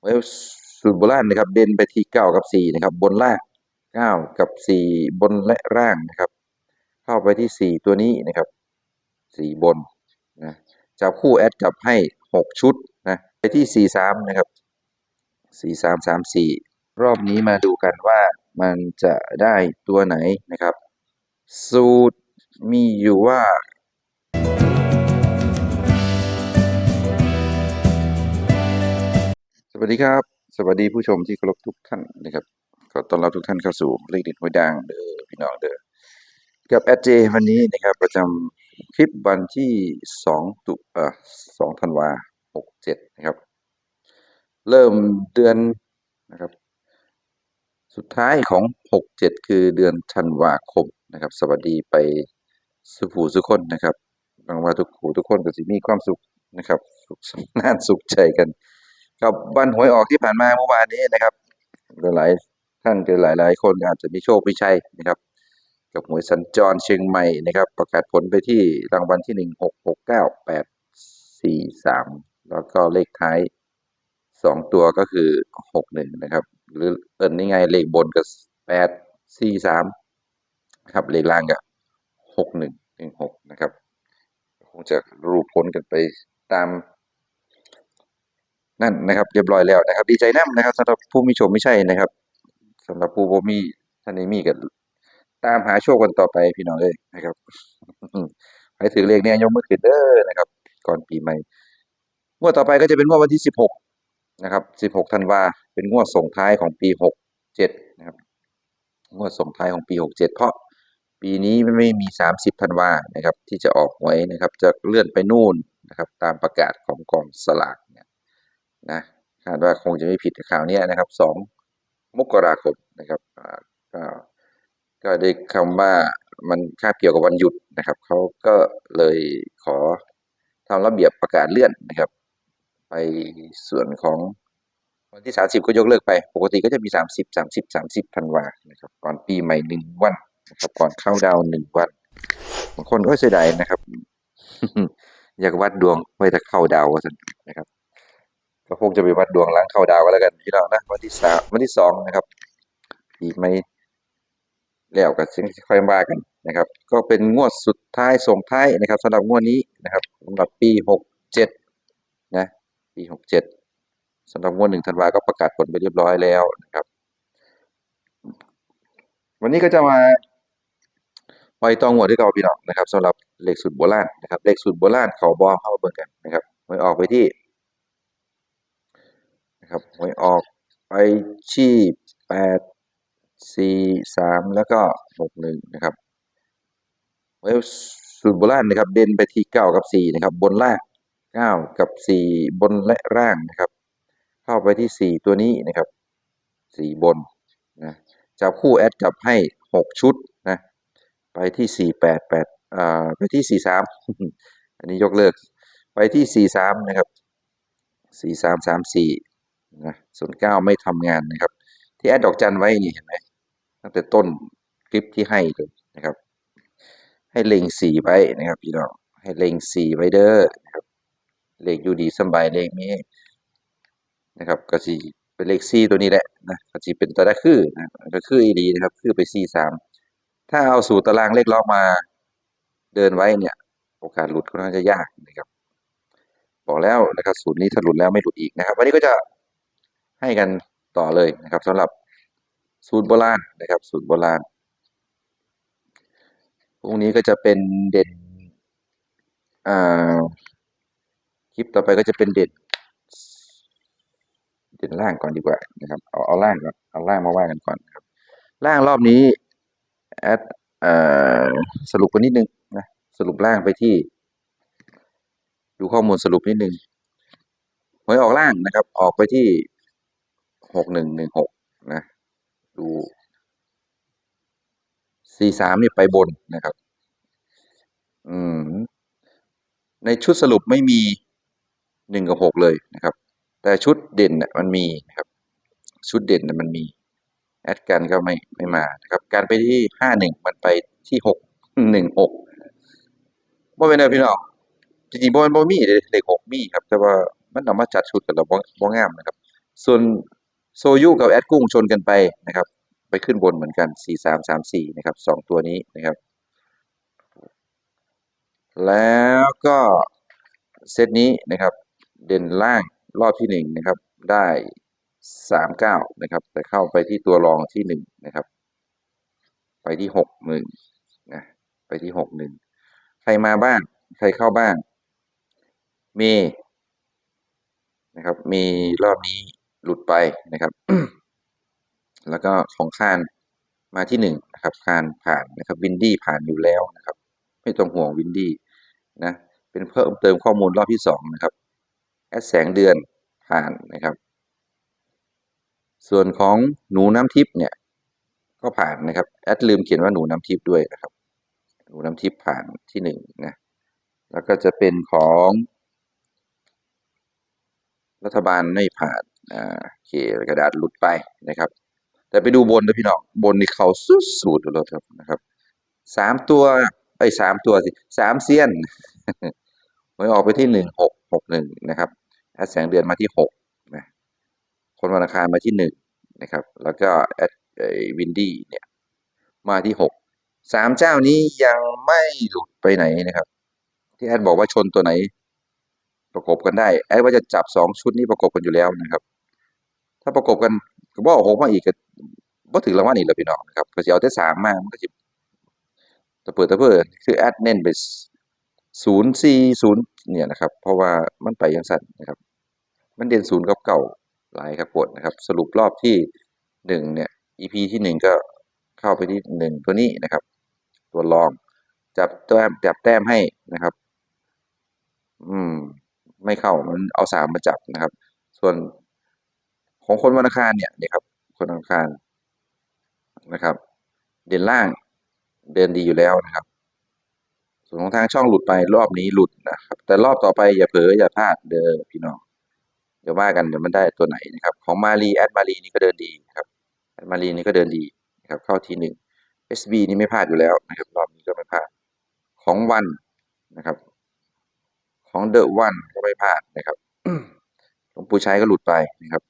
ไว้สูตรโบราณนะครับ เด่นไปที่เก้ากับสี่นะครับ บนล่างเก้ากับสี่บนและล่างนะครับ เข้าไปที่สี่ตัวนี้นะครับสี่บนนะจับคู่แอดจับให้หกชุดนะไปที่สี่สามนะครับสี่สามสามสี่รอบนี้มาดูกันว่ามันจะได้ตัวไหนนะครับ สูตรมีอยู่ว่า วัสดีครับ สวัสดีผู้ชมที่เคารพทุกท่านนะครับขอต้อนรับทุกท่านเข้าสู่เลขเด็ดหวยดังเด้อพี่น้องเด้อกับแอดเจวันนี้นะครับ ประจำคลิปวันที่สองตุเอ่อสองธันวาหกเจ็ดนะครับ เริ่มเดือนนะครับ สุดท้ายของหกเจ็ดคือเดือนธันวาคมนะครับ สวัสดีไปสุขูสุคนนะครับหวังว่าทุกผู้ทุกคนก็สิมีความสุขนะครับสุขสำนานสุขใจกัน กับวันหวยออกที่ผ่านมาเมื่อวานนี้นะครับหลายท่านก็หลายคนอาจจะมีโชคมีชัยนะครับ กับหวยสัญจรเชียงใหม่นะครับ ประกาศผลไปที่รางวัลที่หนึ่งหกหกเก้าแปดสี่สามแล้วก็เลขท้ายสองตัวก็คือหกหนึ่งนะครับ หรือเอินนี่ไงเลขบนก็แปดสี่สามครับเลขล่างก็หกหนึ่งหนึ่งหกนะครับ คงจะรู้ผลกันไปตาม นั่นนะครับเรียบร้อยแล้วนะครับ ดีใจน้ำนะครับสำหรับผู้มีโชคไม่ใช่นะครับสำหรับผู้บ่มีท่านนี้มีกันตามหาโชคกันต่อไปพี่น้องเลยนะครับใครถือเลขเนี่ยยกมือขึ้นเด้อนะครับ ก่อนปีใหม่งวดต่อไปก็จะเป็นงวดวันที่สิบหกนะครับสิบหกธันวาเป็นงวดส่งท้ายของปีหกเจ็ดนะครับงวดส่งท้ายของปีหกเจ็ดเพราะปีนี้ไม่มีสามสิบธันวานะครับ ที่จะออกหวยนะครับ จะเลื่อนไปนู่นนะครับ ตามประกาศของกองสลาก นะคาดว่าคงจะไม่ผิดกับข่าวนี้นะครับสองมกราคมนะครับก็ก็ได้คำว่ามันคาบเกี่ยวกับวันหยุดนะครับเขาก็เลยขอทำระเบียบประกาศเลื่อนนะครับ ไปส่วนของวันที่สามสิบก็ยกเลิกไป ปกติก็จะมีสามสิบสามสิบสามสิบธันวานะครับ ก่อนปีใหม่หนึ่งวันนะครับ ก่อนเข้าดาวหนึ่งวันบางคนก็เสียดายนะครับ อยากวัดดวงไว้แต่เข้าดาวว่าซั่นนะครับ ก็คงจะไปวัดดวงล้างเข้าดาวก็แล้วกันพี่น้องนะวันที่สามวันที่สองนะครับ อีกไม่แล้วก็สิค่อยว่ากันนะครับ ก็เป็นงวดสุดท้ายส่งท้ายนะครับสำหรับงวดนี้นะครับสำหรับปีหกเจ็ดนะปีหกเจ็ดสำหรับงวดหนึ่งธันวาก็ประกาศผลไปเรียบร้อยแล้วนะครับ วันนี้ก็จะมาปล่อยตองงวที่เก่าพี่น้องนะครับสำหรับเลขสูตรโบราณนะครับเลขสูตรโบราณเขาบอเข้ามาเบิ่งกันนะครับไว้ออกไปที่ นะครับหวยออกไปที่แปดสี่สามแล้วก็หกหนึ่งนะครับไว้สูตรโบราณนะครับ เด่นไปที่เก้ากับสี่นะครับ บนล่างเก้ากับสี่บนและล่างนะครับ เข้าไปที่สี่ตัวนี้นะครับสี่บนนะจับคู่แอดจับให้หกชุดนะไปที่สี่แปดแปดอ่าไปที่สี่สามอันนี้ยกเลิก ไปที่สี่สามนะครับสี่สามสามสี่ นะส่วนเก้าไม่ทำงานนะครับ ที่แอดดอกจันไว้นี่เห็นไหมตั้งแต่ต้นคลิปที่ให้เลยนะครับ ให้เล็งสี่ไว้นะครับพี่น้องให้เล็งสี่ไว้เด้อนะครับเลขอยู่ดีสบายเลขนี้นะครับก็สิเป็นเลขสี่ตัวนี้แหละนะก็สิเป็นตัวได้คือนะก็คืออีดีนะครับ คือไปสี่สามถ้าเอาสู่ตารางเลขล็อกมาเดินไว้เนี่ย โอกาสหลุดค่อนข้างจะยากนะครับ บอกแล้วนะครับสูตรนี้ถ้าหลุดแล้วไม่หลุดอีกนะครับ วันนี้ก็จะ ให้กันต่อเลยนะครับสำหรับสูตรโบราณนะครับ สูตรโบราณพรุ่งนี้ก็จะเป็นเด่นคลิปต่อไปก็จะเป็นเด่นเด่นล่างก่อนดีกว่านะครับเอาเอาล่างก่อนเอาล่างมาว่ากันก่อนครับล่างรอบนี้แอดสรุปกันนิดนึงนะสรุปล่างไปที่ ดูข้อมูลสรุปนิดนึงหวยออกล่างนะครับ ออกไปที่ หกหนึ่งหนึ่งหกนะ ดูสี่สามนี่ไปบนนะครับ อืม ในชุดสรุปไม่มีหนึ่งกับหกเลยนะครับ แต่ชุดเด่นเนี่ยมันมีนะครับ ชุดเด่นเนี่ยมันมี แอดกันก็ไม่ไม่มานะครับ การไปที่ห้าหนึ่งมันไปที่หกหนึ่งหกบ่เป็นไรพี่น้องจริงๆบ่มันบ่มีเด้เลขหกมีครับ แต่ว่ามันเอามาจัดชุดกันแล้วบ่บ่งามนะครับ ส่วน โซยุกับแอดกุ้งชนกันไปนะครับ ไปขึ้นบนเหมือนกันสี่สามสามสี่นะครับสองตัวนี้นะครับ แล้วก็เซตนี้นะครับ เด่นล่างรอบที่หนึ่งนะครับ ได้สามเก้านะครับ แต่เข้าไปที่ตัวรองที่หนึ่งนะครับ ไปที่หกหนึ่งนะไปที่หกหนึ่งใครมาบ้าง ใครเข้าบ้างเมย์นะครับ มีรอบนี้ หลุดไปนะครับ แล้วก็ของคานมาที่หนึ่งนะครับคานผ่านนะครับวินดี้ผ่านอยู่แล้วนะครับ ไม่ต้องห่วงวินดี้นะเป็นเพิ่มเติมข้อมูลรอบที่สองนะครับแอดแสงเดือนผ่านนะครับ ส่วนของหนูน้ำทิพย์เนี่ยก็ผ่านนะครับแอดลืมเขียนว่าหนูน้ำทิพย์ด้วยนะครับ หนูน้ำทิพย์ผ่านที่หนึ่งนะแล้วก็จะเป็นของ รัฐบาลไม่ผ่าน อ่าโอเคกระดาษหลุดไปนะครับ แต่ไปดูบนนะพี่น้องบนนี่เขาสุดสูดแล้วครับนะครับสามตัวไอ้สามตัวสิสามเซียนหวยออกไปที่หนึ่งหกหกหนึ่งนะครับแอดแสงเดือนมาที่หกนะคนวันอังคารมาที่หนึ่งนะครับ แล้วก็แอดวินดี้เนี่ยมาที่หกสามเจ้านี้ยังไม่หลุดไปไหนนะครับ ที่แอดบอกว่าชนตัวไหน ประกบกันได้ แอดว่าจะจับสองชุดนี้ประกบกันอยู่แล้วนะครับ ถ้าประกบกันก็บอกหกมาอีกก็บ่ถึงรางวัลอีกแล้วพี่น้องนะครับก็สิเอาแต่สามมามันก็สิตะเปิดตะเพิดคือแอดเน้นไปศูนย์สี่ศูนย์เนี่ยนะครับ เพราะว่ามันไปยังสั่นนะครับ มันเด่นศูนย์กับเก่าหลายครับปวดนะครับ สรุปรอบที่หนึ่งเนี่ย EP ที่หนึ่งก็เข้าไปที่หนึ่งตัวนี้นะครับ ตัวรองจับแต้มจับแต้มให้นะครับ อืม ไม่เข้ามันเอาสามมาจับนะครับ ส่วน ของคนวันอังคารเนี่ยนี่ครับ คนวันอังคารนะครับ เด่นล่างเดินดีอยู่แล้วนะครับ ส่วนของทางช่องหลุดไปรอบนี้หลุดนะครับ แต่รอบต่อไปอย่าเผลออย่าพลาดเด้อพี่น้องเดี๋ยวว่ากันเดี๋ยวมันได้ตัวไหนนะครับ ของมารีแอดมารีนี่ก็เดินดีนะครับแอดมารีนี่ก็เดินดีนะครับเข้าทีหนึ่ง SB นี่ไม่พลาดอยู่แล้วนะครับรอบนี้ก็ไม่พลาดของวันนะครับ ของเดอะวันก็ไม่พลาดนะครับหลวงปู่ชัยก็หลุดไปนะครับ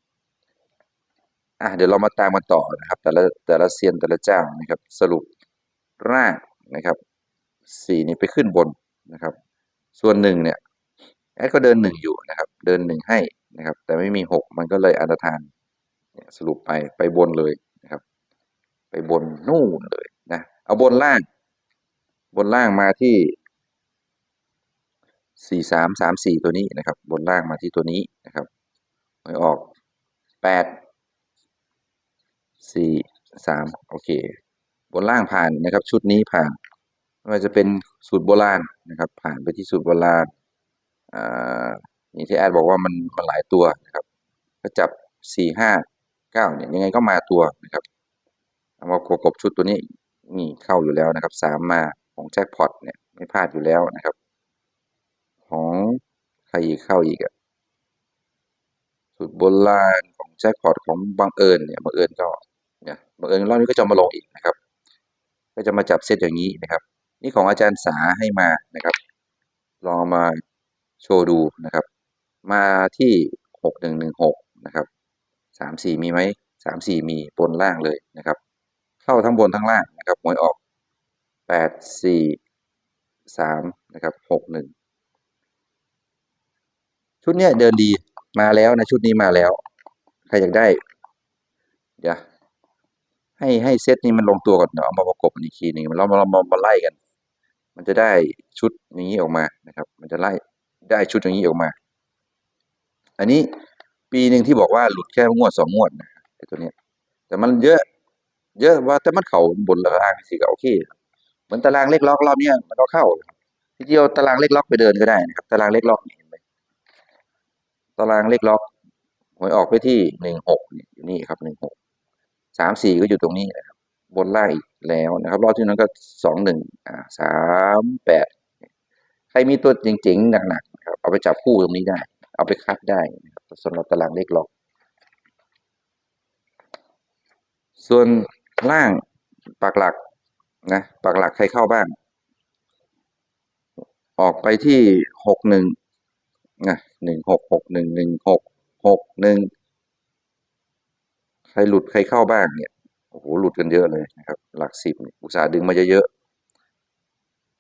อะเดี๋ยวเรามาตามกันต่อนะครับ แต่ละแต่ละเซียนแต่ละเจ้านะครับ สรุปร่างนะครับสี่นี่ไปขึ้นบนนะครับ ส่วนหนึ่งเนี่ยแอดก็เดินหนึ่งอยู่นะครับ เดินหนึ่งให้นะครับ แต่ไม่มีหกมันก็เลยอันตรธานเนี่ยสรุปไปไปบนเลยนะครับ ไปบนนู่นเลยนะเอาบนล่าง บนล่างมาที่สี่สามสามสี่ตัวนี้นะครับ บนล่างมาที่ตัวนี้นะครับหวยออกแปด สี่สามโอเค บนล่างผ่านนะครับ ชุดนี้ผ่านไม่ว่าจะเป็นสูตรโบราณนะครับ ผ่านไปที่สูตรโบราณอ่านี่ที่แอดบอกว่ามันมันหลายตัวนะครับ ก็จับสี่ห้าเก้าเนี่ยยังไงก็มาตัวนะครับเอามาประกบชุดตัวนี้นี่เข้าอยู่แล้วนะครับสามมาของแจ็คพอตเนี่ยไม่พลาดอยู่แล้วนะครับ ของใครอีกเข้าอีกอะสูตรโบราณของแจ็คพอตของบังเอิญเนี่ยบังเอิญก็ นี่ยบังเอิญรอบนี้ก็จะมาลงอีกนะครับ ก็จะมาจับเซตอย่างนี้นะครับ นี่ของอาจารย์สาให้มานะครับ ลองมาโชว์ดูนะครับ มาที่หกหนึ่งหนึ่งหกนะครับสามสี่มีไหมสามสี่มีบนล่างเลยนะครับ เข้าทั้งบนทั้งล่างนะครับหวยออกแปดสี่สามนะครับหกหนึ่งชุดเนี้ยเดินดีมาแล้วนะชุดนี้มาแล้ว ใครอยากได้ เดี๋ยว ให้ให้เซตนี้มันลงตัวก่อนเดี๋ยวเอามาประกบอีกทีหนึ่งเราเรามามาไล่กัน มันจะได้ชุดอย่างนี้ออกมานะครับ มันจะไล่ได้ชุดอย่างนี้ออกมา อันนี้ปีหนึ่งที่บอกว่าหลุดแค่งวดสองงวดนะไอ้ตัวเนี้ย แต่มันเยอะ เยอะว่าแต่มันเข่าบนล่างสิก็โอเคเหมือนตารางเล็กล็อกรอบเนี้ยมันก็เข้าที่เดียวตารางเล็กล็อกไปเดินก็ได้นะครับ ตารางเล็กล็อกเห็นไหมตารางเล็กล็อกหวยออกไปที่หนึ่งหกอยู่นี่ครับหนึ่งหก สามสี่ก็อยู่ตรงนี้นะครับบนล่างอีกแล้วนะครับรอบที่นั้นก็สองหนึ่งอ่าสามแปดใครมีตัวจริงๆหนักๆนะครับเอาไปจับคู่ตรงนี้ได้ เอาไปคัดได้นะครับสำหรับตารางเล็กล็อกส่วนล่างปักหลักนะปักหลักใครเข้าบ้าง ออกไปที่หกหนึ่งนะหนึ่งหกหกหนึ่งหนึ่งหกหกหนึ่ง ใครหลุดใครเข้าบ้างเนี่ยโอ้โหหลุดกันเยอะเลยนะครับ หลักสิบอุตสาห์ดึงมาเยอะ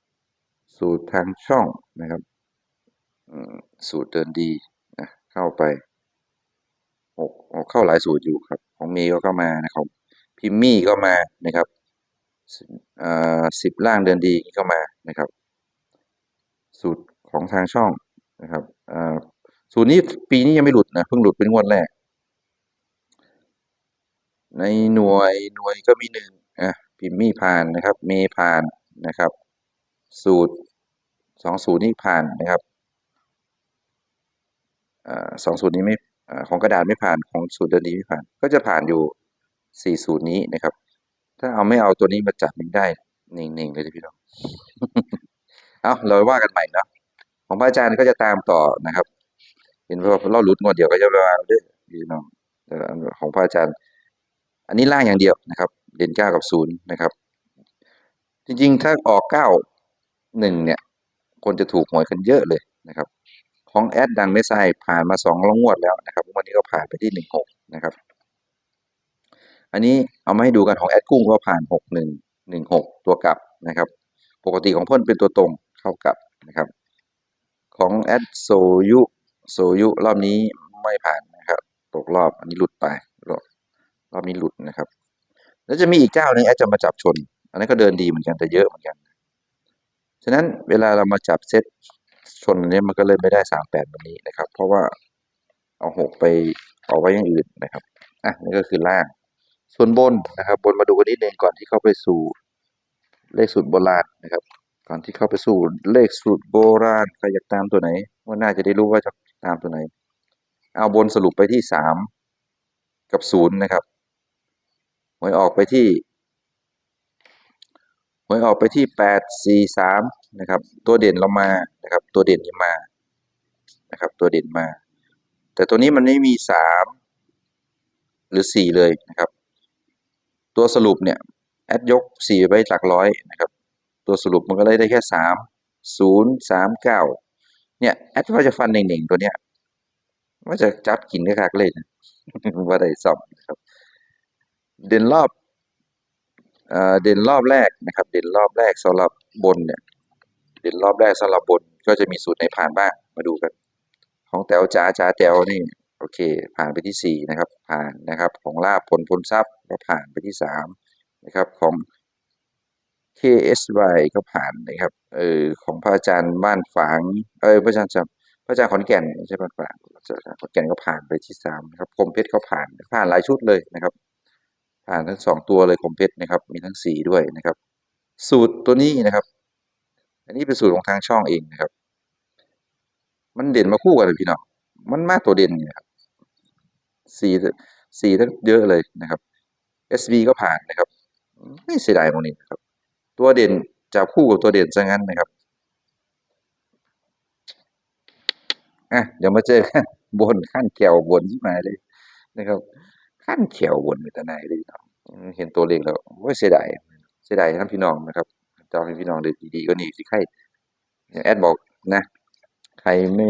ๆสูตรทางช่องนะครับสูตรเดินดีนะเข้าไปหกเข้าหลายสูตรอยู่ครับ ของเมย์ก็เข้ามานะครับพิมมี่ก็มานะครับอ่าสิบล่างเดินดีก็มานะครับ สูตรของทางช่องนะครับอ่าสูตรนี้ปีนี้ยังไม่หลุดนะเพิ่งหลุดเป็นงวดแรก ในหน่วยหน่วยก็มีหนึ่งอะพิมพ์มี่ผ่านนะครับ เมผ่านนะครับ สูตรสองสูตรนี้ผ่านนะครับอ่สองสูตรนี้ไม่อของกระดาษไม่ผ่านของสูตรเดินดีไม่ผ่าน ก็จะผ่านอยู่สี่สูตรนี้นะครับ ถ้าเอาไม่เอาตัวนี้มาจับมันได้หนิ่งๆเลยพี่น้องเอาเราว่ากันใหม่นะของพระอาจารย์ก็จะตามต่อนะครับ เห็นว่าเราหลุดงวดเดียวก็จะมาเด้อพี่น้องของพระอาจารย์ อันนี้ล่างอย่างเดียวนะครับ เด่นเก้ากับศูนย์นะครับ จริงๆ ถ้าออกเก้าหนึ่งเนี่ย คนจะถูกหวยกันเยอะเลยนะครับ ของแอดดังไม่ใช่ผ่านมาสองงวดแล้วนะครับวันนี้ก็ผ่านไปที่หนึ่งหกนะครับ อันนี้เอามาให้ดูกันของแอดกุ้งก็ผ่านหกหนึ่งหนึ่งหกตัวกลับนะครับ ปกติของเพื่อนเป็นตัวตรงเข้ากลับนะครับ ของแอดโซยุโซยุรอบนี้ไม่ผ่านนะครับ ตกรอบอันนี้หลุดไป รอบนี้หลุดนะครับ แล้วจะมีอีกเจ้าหนึ่งแอดจะมาจับชน อันนั้นก็เดินดีเหมือนกันแต่เยอะเหมือนกัน ฉะนั้นเวลาเรามาจับเซตชนอันนี้มันก็เลยไม่ได้สามแปดแบบนี้นะครับ เพราะว่าเอาหกไปเอาไว้อย่างอื่นนะครับอะนี่ก็คือล่าง ส่วนบนนะครับ บนมาดูกันนิดนึงก่อนที่เข้าไปสู่เลขสูตรโบราณนะครับ ก่อนที่เข้าไปสู่เลขสูตรโบราณใครอยากตามตัวไหนว่าน่าจะได้รู้ว่าจะตามตัวไหน เอาบนสรุปไปที่สามกับศูนย์นะครับ หวยออกไปที่หวยออกไปที่แปดสี่สามนะครับ ตัวเด่นเรามานะครับ ตัวเด่นนี่มานะครับ ตัวเด่นมา แต่ตัวนี้มันไม่มีสามหรือสี่เลยนะครับ ตัวสรุปเนี่ยแอดยกสี่ไว้หลักร้อยนะครับ ตัวสรุปมันก็เลยได้แค่สามศูนย์สามเก้าเนี่ยแอดว่าจะฟันเน่งๆตัวเนี้ยว่าจะจับกินได้คักเลยนะว่าได้ซ่อมนะครับ เด่นรอบเอ่อเด่นรอบแรกนะครับ เด่นรอบแรกสำหรับบนเนี่ย เด่นรอบแรกสำหรับบนก็จะมีสูตรในผ่านบ้างมาดูกัน ของแตวจ๋าจ๋าแตวนี่โอเค ผ่านไปที่สี่นะครับ ผ่านนะครับ ของลาบผลพลทรัพย์ก็ผ่านไปที่สามนะครับ ของ KSY ก็ผ่านนะครับ เออของพระอาจารย์บ้านฝาง เออพระอาจารย์จำพระอาจารย์ขอนแก่นไม่ใช่บ้านฝางพระอาจารย์ขอนแก่นก็ผ่านไปที่สามนะครับคมเพชรก็ผ่านผ่านหลายชุดเลยนะครับ ผ่านทั้งสองตัวเลยคมเพชรนะครับ มีทั้งสีด้วยนะครับ สูตรตัวนี้นะครับ อันนี้เป็นสูตรของทางช่องเองนะครับ มันเด่นมาคู่กันเลยพี่น้องมันมากตัวเด่นเนี่ยครับสีสีทั้งเยอะเลยนะครับ SV ก็ผ่านนะครับ ไม่เสียดายตรงนี้นะครับ ตัวเด่นจับคู่กับตัวเด่นซะงั้นนะครับอะเดี๋ยวมาเจอกันบนขั้นแขวบนที่มาเลยนะครับ ขั้นแขวบนมีแต่ไหนเลยเนาะเห็นตัวเลขแล้วโอ้ยเสียดายเสียดายท่านพี่น้องนะครับจองให้พี่น้องดูดีๆก็นี่สิใครอย่างแอดบอกนะ ใครไม่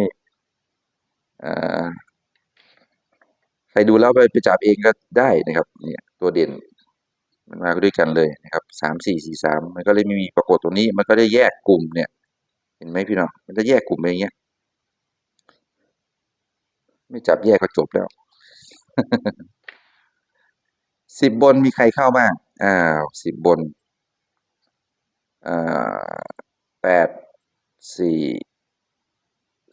อ่าใครดูแล้วไปไปจับเองก็ได้นะครับ เนี่ยตัวเด่นมันมาด้วยกันเลยนะครับสามสี่สี่สามมันก็เลยไม่มีปรากฏตรงนี้ มันก็ได้แยกกลุ่มเนี่ย เห็นไหมพี่น้อง มันจะแยกกลุ่มอย่างเงี้ย ไม่จับแยกก็จบแล้ว สิบบนมีใครเข้าบ้างอ้าวสิบบนอ่าแปดสี่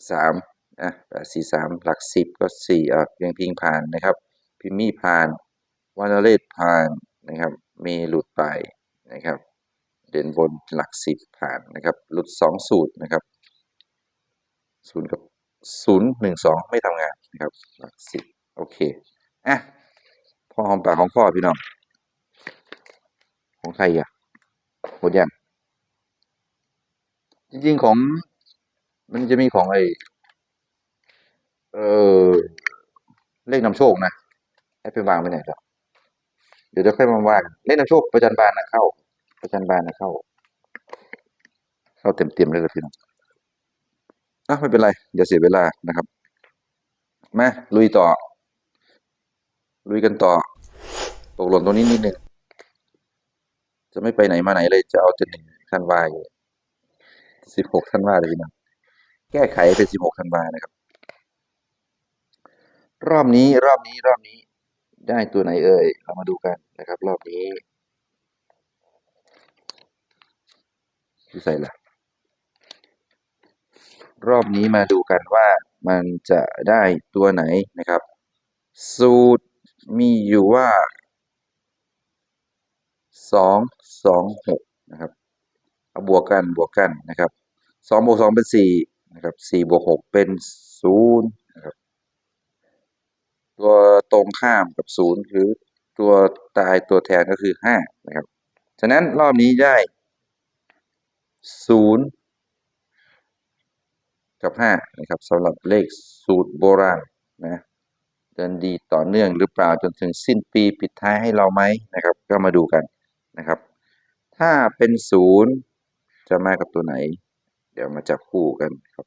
สามอะแปดสี่สามหลักสิบก็สี่อะเพียงพิงผ่านนะครับ พิมมี่ผ่านวานเลศผ่านนะครับเมหลุดไปนะครับ เด่นบนหลักสิบผ่านนะครับ หลุดสองสูตรนะครับศูนย์กับศูนย์หนึ่งสองไม่ทำงานนะครับ หลักสิบโอเคอะ พอหอมปากของพ่อพี่น้อง ของใครอะหมดยังจริงๆของ มันจะมีของไอเออเลขนำโชคนะให้ไปวางไปไหนแล้วเดี๋ยวเดี๋ยวค่อยมาว่ากันเลขนำโชคประจันบานนะเข้า ประจันบานนะเข้า เข้าเต็มๆเลยลยพี่น้องอะไม่เป็นไรอย่าเสียเวลานะครับมาลุยต่อ ลุยกันต่อ ตกหล่นตรงนี้นิดนึง จะไม่ไปไหนมาไหนเลย จะเอาจนหนึ่งธันวาอยู่สิบหกธันวาเลยน้องแก้ไขเป็นสิบหกธันวานะครับ รอบนี้รอบนี้รอบนี้ ได้ตัวไหนเอ่ย เรามาดูกันนะครับ รอบนี้ที่ใส่ละรอบนี้มาดูกันว่ามันจะได้ตัวไหนนะครับ สูตร มีอยู่ว่าสองสองหกนะครับเอาบวกกันบวกกันนะครับสองบวกสองเป็นสี่นะครับสี่บวกหกเป็นศูนย์นะครับตัวตรงข้ามกับศูนย์คือตัวตายตัวแทนก็คือห้านะครับฉะนั้นรอบนี้ได้ศูนย์กับห้านะครับสำหรับเลขสูตรโบราณนะ เดินดีต่อเนื่องหรือเปล่าจนถึงสิ้นปีปิดท้ายให้เราไหมนะครับ ก็มาดูกันนะครับ ถ้าเป็นศูนย์จะมากับตัวไหน เดี๋ยวมาจับคู่กันครับ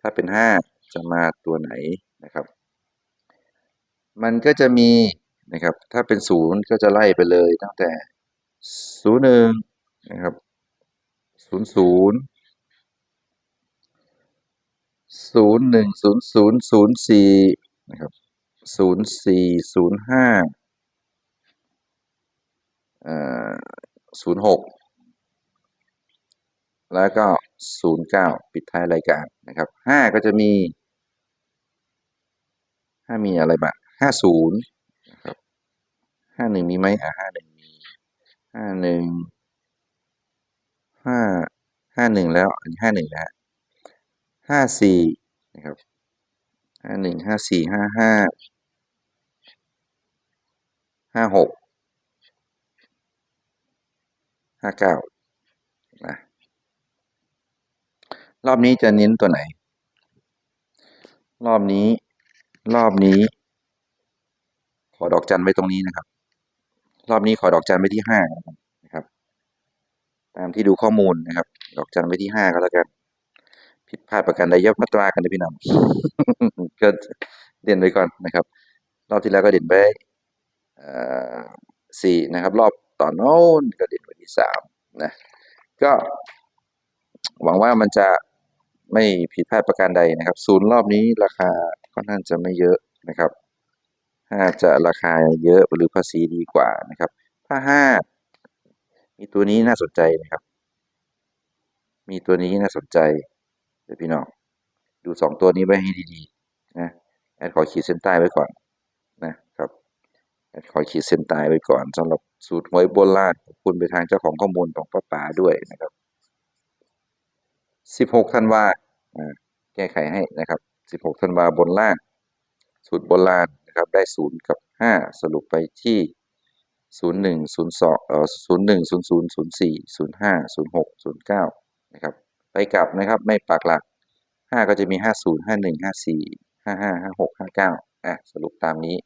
ถ้าเป็นห้าจะมาตัวไหนนะครับ มันก็จะมีนะครับ ถ้าเป็นศูนย์ก็จะไล่ไปเลยตั้งแต่ศูนย์หนึ่งนะครับศูนย์ศูนย์ศูนย์หนึ่งศูนย์ศูนย์ศูนย์สี่นะครับ ศูนย์สี่ศูนย์ห้าศูนย์หกแล้วก็ศูนย์เก้าปิดท้ายรายการนะครับห้าก็จะมีห้ามีอะไรบ้างห้าศูนย์นะครับห้าหนึ่งมีไหมอะห้าหนึ่งมีห้าหนึ่งห้าห้าหนึ่งแล้วอันนี้ห้าหนึ่งนะฮะห้าสี่นะครับห้าหนึ่งห้าสี่ห้าห้า ห้าหกห้าเก้านะรอบนี้จะเน้นตัวไหน รอบนี้ รอบนี้ ขอดอกจันไว้ตรงนี้นะครับ รอบนี้ขอดอกจันไว้ที่ห้านะครับ ตามที่ดูข้อมูลนะครับ ดอกจันไว้ที่ห้าก็แล้วกัน ผิดพลาดประการใดย่อมมาตรากันเลยพี่น้องก็เด่นไว้ก่อนนะครับ รอบที่แล้วก็เด่นไป สี่นะครับ รอบต่อนโน้นก็เด่นไว้ที่สามนะก็หวังว่ามันจะไม่ผิดพลาดประการใดนะครับศูนย์รอบนี้ราคาค่อนข้าจะไม่เยอะนะครับห้าจะราคาเยอะหรือภาษีดีกว่านะครับ ถ้าห้ามีตัวนี้น่าสนใจนะครับ มีตัวนี้น่าสนใจเดี๋ยวพี่น้องดูสองตัวนี้ไว้ให้ดีๆนะแอดขอขีดเส้นใต้ไว้ก่อน ขอขีดเส้นใต้ไว้ก่อนสำหรับสูตรหวยโบราณขอบคุณไปทางเจ้าของข้อมูลของป้าป๋าด้วยนะครับสิบหกธันวาอ่าแก้ไขให้นะครับสิบหกธันวาบนล่าง สูตรโบราณนะครับได้ศูนย์กับห้าสรุปไปที่ศูนย์หนึ่งศูนย์สองเออศูนย์หนึ่งศูนย์ศูนย์ศูนย์สี่ศูนย์ห้าศูนย์หกศูนย์เก้านะครับ ไปกลับนะครับไม่ปักหลักห้าก็จะมีห้าศูนย์ห้าหนึ่งห้าสี่ห้าห้าห้าหกห้าเก้าอะสรุปตามนี้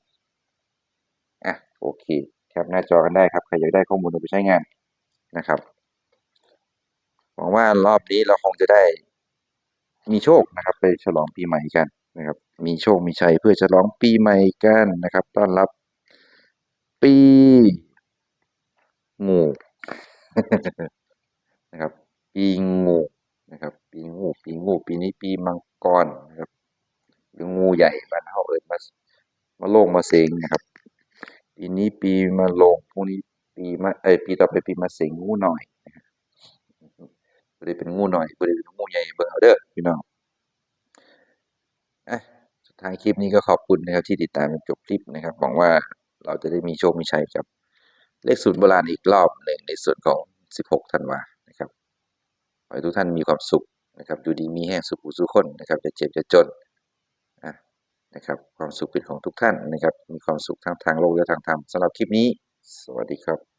โอเคแคปหน้าจอกันได้ครับใครอยากได้ข้อมูลเอาไปใช้งานนะครับหวังว่ารอบนี้เราคงจะได้ มีโชคนะครับ ไปฉลองปีใหม่กันนะครับ มีโชคมีชัยเพื่อฉลองปีใหม่กันนะครับ ต้อนรับปีงูนะครับ ปีงูนะครับ ปีงูปีงูปีนี้ปีมังกรนะครับหรืองูใหญ่บ้านเฮาเอิ้นมามาโลงมาเสงนะครับ ปีนี้ปีมะโรงพรุ่งนี้ปีมะเอ้ยปีต่อไปปีมะเสงงูหน้อยนะครับบ่ได้เป็นงูหน้อยบ่ได้เป็นงูใหญ่เบิ่งเอาเด้อพี่น้องอะสุดท้ายคลิปนี้ก็ขอบคุณนะครับที่ติดตามจนจบคลิปนะครับหวังว่าเราจะได้มีโชค มีชัยกับเลขศูนย์โบราณอีกรอบหนึ่งในส่วนของ 16 ธันวานะครับ ขอให้ทุกท่านมีความสุขนะครับอยู่ดีมีแห้งสุขสุขคนนะครับจะเจ็บจะจน นะครับความสุขเป็นของทุกท่านนะครับมีความสุขทั้งทางโลกและทางธรรมสำหรับคลิปนี้ สวัสดีครับ